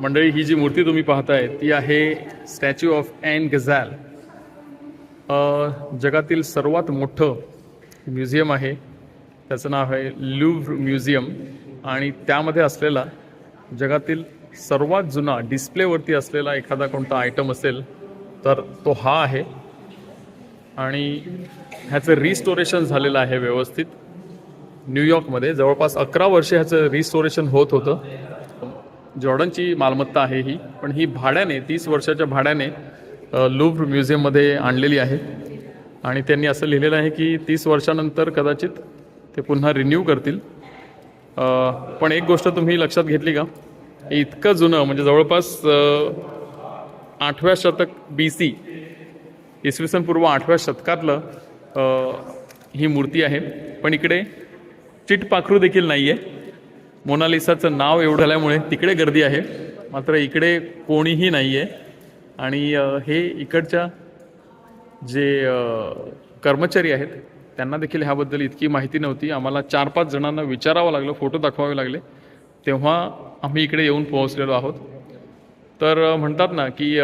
मंडळी ही जी मूर्ती तुम्ही पाहताय ती आहे स्टॅच्यू ऑफ ॲन गझॅल जगातील सर्वात मोठं म्युझियम आहे. त्याचं नाव आहे लुव्ह म्युझियम आणि त्यामध्ये असलेला जगातील सर्वात जुना डिस्प्लेवरती असलेला एखादा कोणता आयटम असेल तर तो हा आहे. आणि ह्याचं रिस्टोरेशन झालेलं आहे व्यवस्थित. न्यूयॉर्कमध्ये जवळपास अकरा वर्षे ह्याचं रिस्टोरेशन होत होतं. जॉर्डनची मालमत्ता आहे ही पण ही भाड्याने तीस वर्षाच्या भाड्याने अ, लुव्र म्युझियममध्ये आणलेली आहे. आणि त्यांनी असं लिहिलेलं आहे की तीस वर्षानंतर कदाचित ते पुन्हा रिन्यू करतील. पण एक गोष्ट तुम्ही लक्षात घेतली का? हे इतकं जुनं म्हणजे जवळपास आठव्या शतक बी सी इसवी सन पूर्व आठव्या शतकातलं ही मूर्ती आहे. पण इकडे चिटपाखरू देखील नाही आहे मोनालिसाचं नाव एवढं आल्यामुळे तिकडे गर्दी आहे. मात्र इकडे कोणीही नाही आहे आणि हे इकडच्या जे कर्मचारी आहेत त्यांना देखील ह्याबद्दल इतकी माहिती नव्हती. आम्हाला चार पाच जणांना विचारावं लागलं फोटो दाखवावे लागले. तेव्हा आम्ही इकडे येऊन पोहोचलेलो आहोत. तर म्हणतात ना की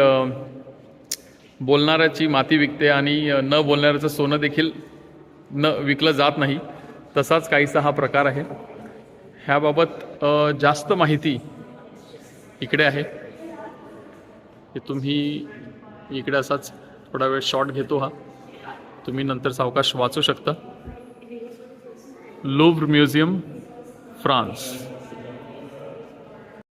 बोलणाऱ्याची माती विकते आणि न बोलणाऱ्याचं सोनं देखील न विकलं जात नाही. तसाच काहीसा हा प्रकार आहे. ह्याबाबत जास्त माहिती इकडे आहे. की तुम्ही इकडे असाच थोडा वेळ शॉर्ट घेतो हा. तुम्ही नंतर सावकाश वाचू शकता. लुव्र म्युझियम फ्रान्स